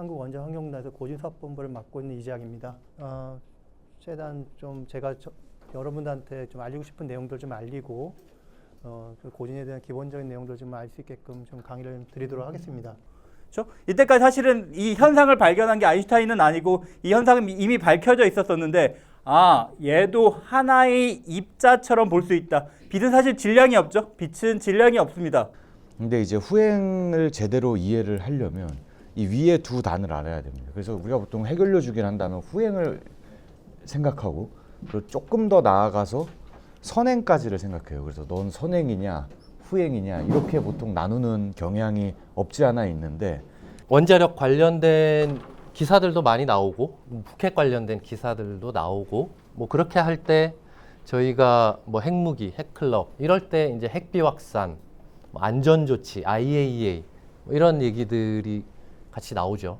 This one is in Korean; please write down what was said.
한국원자환경단에서 고진사업본부를 맡고 있는 이재학입니다. 어, 최대한 좀 제가 저- 여러분들한테 좀 알리고 싶은 내용들 좀 알리고 어, 그 고진에 대한 기본적인 내용들 좀 알 수 있게끔 좀 강의를 드리도록 하겠습니다. 그렇죠? 이때까지 사실은 이 현상을 발견한 게 아인슈타인은 아니고 이 현상은 이미 밝혀져 있었었는데 아 얘도 하나의 입자처럼 볼 수 있다. 빛은 사실 질량이 없죠. 빛은 질량이 없습니다. 근데 이제 후행을 제대로 이해를 하려면 이 위에 두 단을 알아야 됩니다. 그래서 우리가 보통 해결료 주기를 한다면 후행을 생각하고 그리고 조금 더 나아가서 선행까지를 생각해요. 그래서 넌 선행이냐 후행이냐 이렇게 보통 나누는 경향이 없지 않아 있는데 원자력 관련된 기사들도 많이 나오고 뭐 북핵 관련된 기사들도 나오고 뭐 그렇게 할 때 저희가 뭐 핵무기, 핵클럽 이럴 때 이제 핵비 확산, 뭐 안전 조치, IAEA 뭐 이런 얘기들이 같이 나오죠.